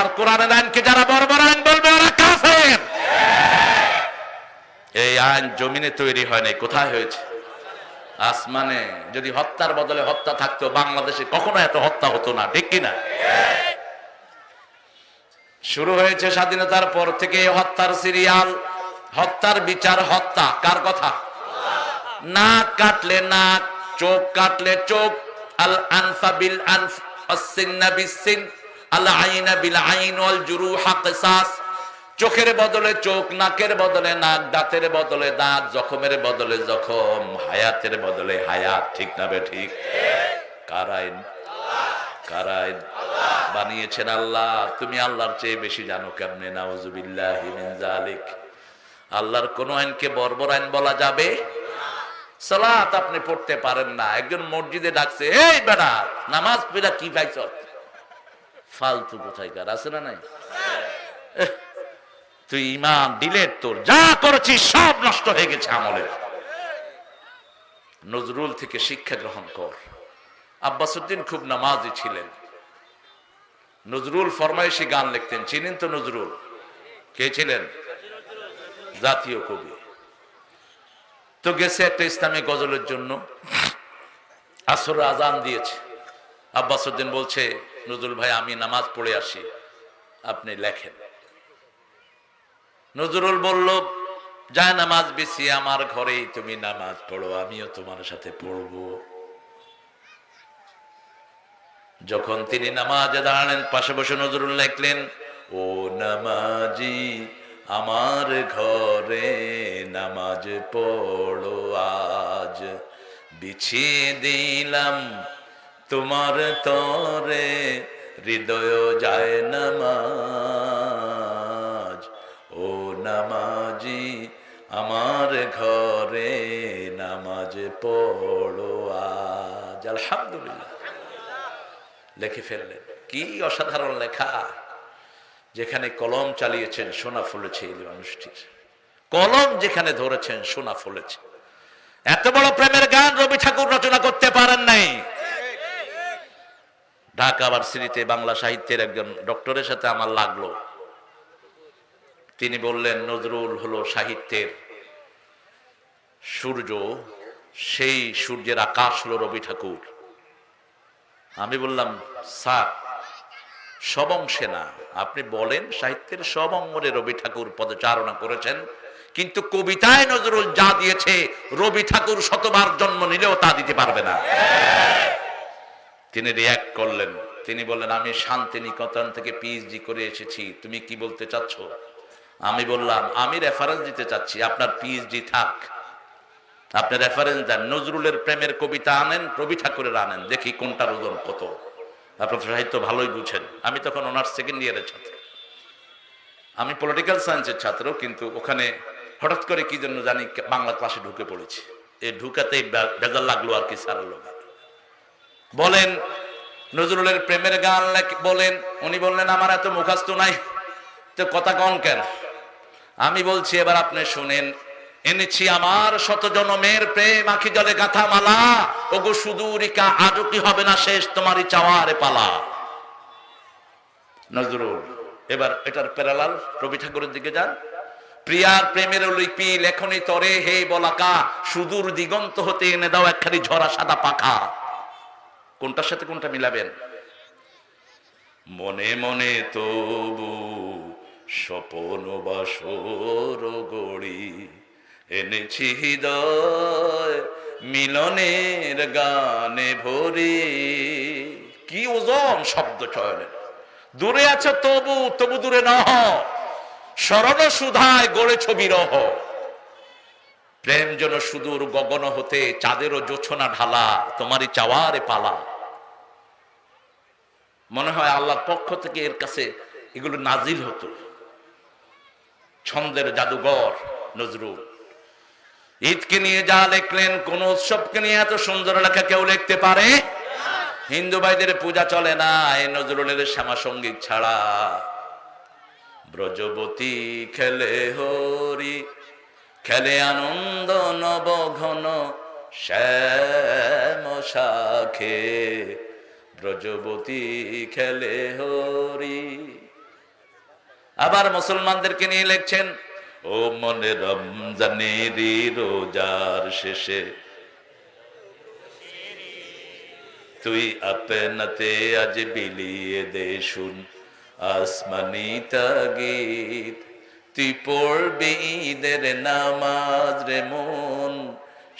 আল্লাহর কোরআনের আইনকে যারা বর্বর আইন বলবে, ওরা কাফের। এই আইন জমিনে তৈরি হয় নাই কোথায় হয়েছে? আসমানে যদি হত্যার বদলে হত্যা থাকতো, বাংলাদেশে কখনো এত হত্যা হতো না, ঠিক কিনা শুরু হয়েছে স্বাধীনতার পর থেকে হত্যার সিরিয়াল, হত্যার বিচার, হত্যা, কার কথা? নাক কাটলে নাক, চোখ কাটলে চোখ আল আনফা বিল আনফ আসসিন্না বিসসিন চোখের বদলে চোখ, নাকের বদলে নাক, দাঁতের বদলে দাঁত, জখমের বদলে জখম, হায়াতের বদলে হায়াত, ঠিক না ঠিক? কার বানিয়েছেন আল্লাহ, তুমি আল্লাহর চেয়ে বেশি জানো কেমনে? মিন আল্লাহর কোন আইনকে বর্বর আইন বলা যাবে? সালাত আপনি পড়তে পারেন না। একজন মসজিদে ডাকছে, এই বেড়া নামাজ পড়া কি পাইছ? ফালতু কোথায় কার আছে না নাই? তুই ইমান ডিলেট তোর যা করেছিস সব নষ্ট হয়ে গেছে আমলের। নজরুল থেকে শিক্ষা গ্রহণ কর। আব্বাসুদ্দিন খুব নামাজি ছিলেন। নজরুল ফরমাইশি গান লিখতেন। চিনেন তো নজরুল? কে ছিলেন? জাতীয় কবি। তো গেছে একটা ইসলামী গজলের জন্য। আসর আজান দিয়েছে। আব্বাসুদ্দিন বলছে নজরুল ভাই, আমি নামাজ পড়ে আসি। আপনি লেখেন। নজরুল বলল, যায় নামাজ বেশি, আমার ঘরেই তুমি নামাজ পড়ো, আমিও তোমার সাথে পড়ব। যখন তিনি নামাজে দাঁড়ালেন, পাশে বসে নজরুল লেখলেন, ও নামাজি, আমার ঘরে নামাজ পড়ো আজ। বিছিয়ে দিলাম তোমার তরে হৃদয় যায় নামাজ। ও নামাজি, আমার ঘরে নামাজ পড়ো আজ। আলহামদুলিল্লাহ। লিখে ফেললেন। কি অসাধারণ লেখা। যেখানে কলম চালিয়েছেন, সোনা ফুলেছে এই মানুষটির। কলম যেখানে ধরেছেন, সোনা ফুলেছে। এত বড় প্রেমের গান রবি ঠাকুর রচনা করতে পারেন নাই। ঢাকা ভার্সিটিতে বাংলা সাহিত্যের একজন ডক্টরের সাথে আমার লাগল। তিনি বললেন, নজরুল হলো সাহিত্যের সূর্য, সেই সূর্যের আকাশ হলো রবি ঠাকুর। আমি বললাম, স্যার, সব অংশে না। আপনি বলেন সাহিত্যের সব অঙ্গনে রবি ঠাকুর পদচারণা করেছেন, কিন্তু কবিতায় নজরুল যা দিয়েছে, রবি ঠাকুর শতবার জন্ম নিলেও তা দিতে পারবে না। তিনি রিয়াক্ট করলেন। তিনি বললেন, আমি শান্তিনিকেতন থেকে পিএইচডি করে এসেছি। তুমি কি বলতে চাচ্ছ? আমি বললাম, আমি রেফারেন্স দিতে চাচ্ছি। আপনার পিএইচডি থাক। আপনি রেফারেন্স দেন। নজরুলের প্রেমের কবিতা আনেন, রবি ঠাকুরের আনেন। দেখি কোনটার ওজন কত। আপনার সাহিত্য ভালোই বুঝেন। আমি তখন অনার্স সেকেন্ড ইয়ারের ছাত্র। আমি পলিটিক্যাল সায়েন্সের ছাত্র, কিন্তু ওখানে হঠাৎ করে কি জন্য জানি বাংলা ক্লাসে ঢুকে পড়েছি। এই ঢুকাতেই বে- বেজার লাগল আর কি সারার লোক। বলেন, নজরুলের প্রেমের গান বলেন, উনি বললেন, আমার এত মুখাস্ত নাই। তো কথা কন কেন? আমি বলছি, এবার আপনি শুনেন। এনেছি আমার শত জনমের প্রেম, আখি জলে গাথা মালা। ওগো সুদূরিকা আজও কি হবে না শেষ তোমারই চাওয়ারে পালা। নজরুল, এবার এটার প্যারালাল, রবি ঠাকুরের দিকে যান। প্রিয়ার প্রেমের লিপি লেখনি তরে, হে বলাকা, সুদূর দিগন্ত হতে এনে দাও একখানি ঝরা সাদা পাখা। কোনটার সাথে কোনটা মিলাবেন? মনে মনে তবু স্বপন বাসর গড়ি এনেছি হৃদয় মিলনের গানে ভরি। কি ওজন শব্দ চয়নের দূরে আছে তবু তবু দূরে নহ। স্মরণ সুধায় গড়ে ছবি রহ প্রেম যেন সুদূর গগন হতে, চাঁদেরও জোছনা ঢালা, তোমারই চাওয়ারে পালা। মনে হয় আল্লাহর পক্ষ থেকে এর কাছে এগুলো নাজিল হতো। ছন্দের জাদুঘর, নজরুল। ঈদকে নিয়ে যা লিখলেন, কোন উৎসবকে নিয়ে এত সুন্দর লেখা কেউ লিখতে পারে? হিন্দু ভাইদের পূজা চলে না, এই নজরুলের শ্যামা সংগীত ছাড়া। ব্রজবতী খেলে হরি, খেলে আনন্দ, নব ঘন শ্যাম শাখে। ব্রজবতী খেলে হরি। আবার মুসলমানদেরকে নিয়ে লিখছেন, ও মনে রমজানেরই রোজার শেষে তুই আপনাতে আজ বিলিয়ে দে শুন আসমানি তাগিদ। তুই পড়বি ঈদের নামাজ রে মন,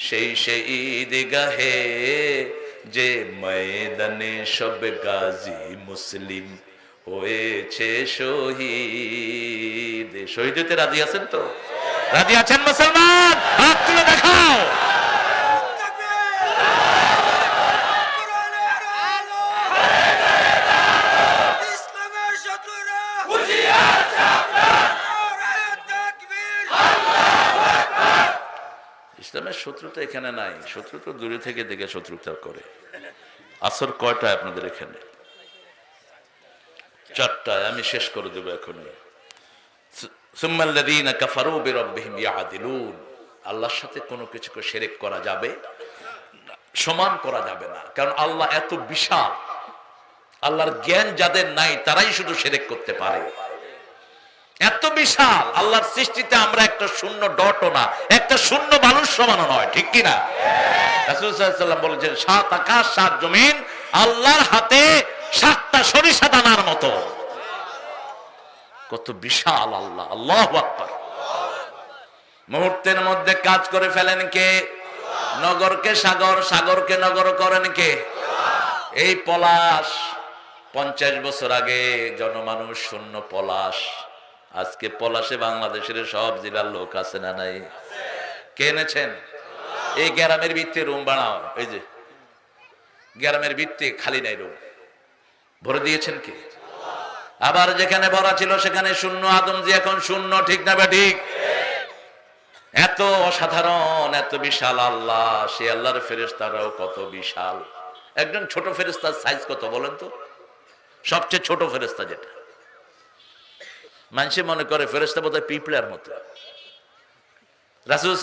সেই সেই ঈদ গাহে যে ময়দানে সব গাজী মুসলিম হয়েছে শহীদ। শহীদ হতে রাজি আছেন তো? রাজি আছেন মুসলমান? দেখাও। শত্রুতা এখানে নাই, শত্রু তো দূরে থেকে দেখে শত্রুতা করে। আসর কয়টায় আপনাদের এখানে? চারটায়, আমি শেষ করে দেবো এখনই। আল্লাহর সাথে কোনো কিছুকে শিরক করা যাবে? সমান করা যাবে না, কারণ আল্লাহ এত বিশাল। আল্লাহর জ্ঞান যাদের নাই, তারাই শুধু শিরক করতে পারে। এত বিশাল, আল্লাহর সৃষ্টিতে আমরা একটা শূন্য ডটও না, একটা শূন্য মানুষ সমানও নয়, ঠিক কিনা রাসূল সাল্লাল্লাহু আলাইহি ওয়াসাল্লাম বলেছেন, সাত আকাশ, সাত জমিন, আল্লাহর হাতে সাতটা সরিষা দানার মতো। কত বিশাল আল্লাহ, আল্লাহু আকবার। মুহূর্তের মধ্যে কাজ করে ফেলেন কে? নগরকে সাগর, সাগরকে নগর করেন কে? এই পলাশ, পঞ্চাশ বছর আগে জনমানুষ শূন্য পলাশ আজকে পলাশে বাংলাদেশের সব জেলার লোক আছে না নাই? কে এনেছেন? এই গ্রামের ভিত্তি রুম বানাও। এই যে, গ্রামের ভিত্তি খালি নাই রুম। ভরে দিয়েছেন কি? আবার যেখানে ভরা ছিল সেখানে শূন্য, আদম যে এখন শূন্য, ঠিক না ঠিক? এত অসাধারণ, এত বিশাল আল্লাহ, সে আল্লাহর ফেরেস্তারাও কত বিশাল। একজন ছোট ফেরেস্তার সাইজ কত বলেন তো? সবচেয়ে ছোট ফেরেস্তা যেটা। মানুষে মনে করে ফেরেস্তা বোধহয় পিঁপড়ার মতো। রাসুল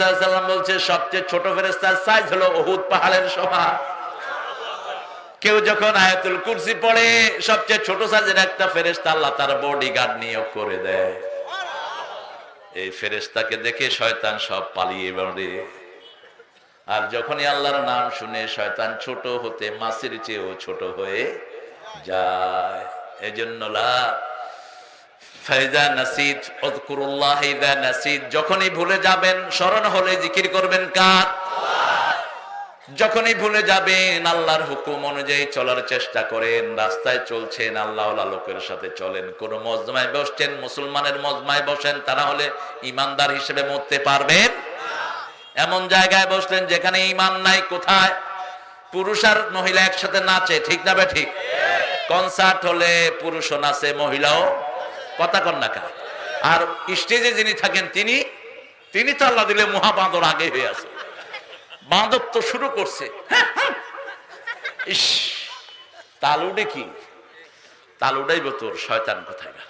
বলছে, সবচেয়ে ছোট ফেরেস্তার সাইজ হলো ওহুদ পাহাড়ের সভা। কেউ যখন আয়াতুল কুরসি পড়ে, সবচেয়ে ছোট সাইজের একটা ফেরেস্তা আল্লাহ তার বডি গার্ড নিয়োগ করে দেয়। এই ফেরেস্তাকে দেখে শয়তান সব পালিয়ে বেড়ে আর যখনই আল্লাহর নাম শুনে শয়তান ছোট হতে, মাসির চেয়েও ছোট হয়ে যায়। এজন্য লা ফাইদা নাসিদ, উযকুরুল্লাহ ইযা নাসিদ, যখনই ভুলে যাবেন, স্মরণ হলে জিকির করবেন কার? যখনই ভুলে যাবেন, আল্লাহর হুকুম অনুযায়ী চলার চেষ্টা করেন, রাস্তায় চলছেন আল্লাহ লোকের সাথে চলেন, কোন মজমায় বসছেন, মুসলমানের মজমায় বসেন, তারা হলে ইমানদার হিসেবে মরতে পারবেন? এমন জায়গায় বসলেন যেখানে ইমান নাই, কোথায়? পুরুষ আর মহিলা একসাথে নাচে, ঠিক না বে ঠিক? কনসার্ট হলে পুরুষও নাচে, মহিলাও কথা কন্যাকা আর স্টেজে যিনি থাকেন তিনি তিনি তো আল্লাহ দিলে মহাবাঁদর আগে হয়ে আছে। বাঁদর তো শুরু করছে। তালুডে কি? তালুডাই তোর, শয়তান কোথায় গেল?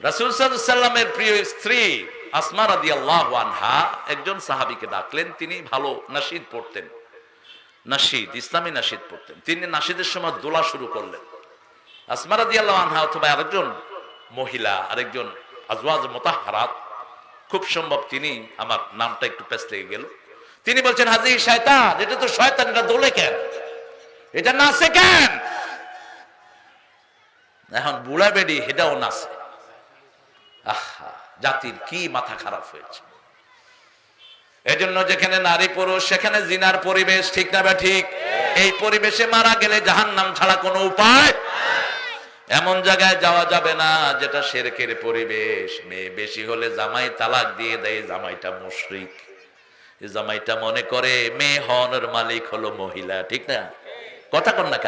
রাসুল সাল্লামের প্রিয় স্ত্রী আসমা রাদি আল্লাহ আনহা একজন সাহাবিকে ডাকলেন, তিনি ভালো নাসিদ পড়তেন। নাসিদ, ইসলামী নাসিদ পড়তেন। তিনি নাসিদের সময় দোলা শুরু করলেন। আরেকজন মহিলা, আরেকজন আজওয়াজ মোতাহারাত খুব সম্ভব তিনি আমার নামটা একটু পেস লেগে গেল। তিনি বলছেন, হাজি শয়তান, এটা তো শয়তান, এটা দোলে কেন? এটা নাচে কেন? এখন বুড়া বেডি এটাও নাচে। আহা, জাতির কি মাথা খারাপ হয়েছে। এজন্য যেখানে নারী পুরুষ, সেখানে জিনার পরিবেশ ঠিক না বা ঠিক, এই পরিবেশে মারা গেলে জাহান নাম ছাড়া কোনো উপায় এমন জায়গায় যাওয়া যাবে না যেটা শেরকের পরিবেশ। মেয়ে বেশি হলে জামাই তালাক দিয়ে দেয়, জামাইটা মুশরিক। জামাইটা মনে করে, মেয়ে হনের মালিক হলো মহিলা। ঠিক না? কথা কন না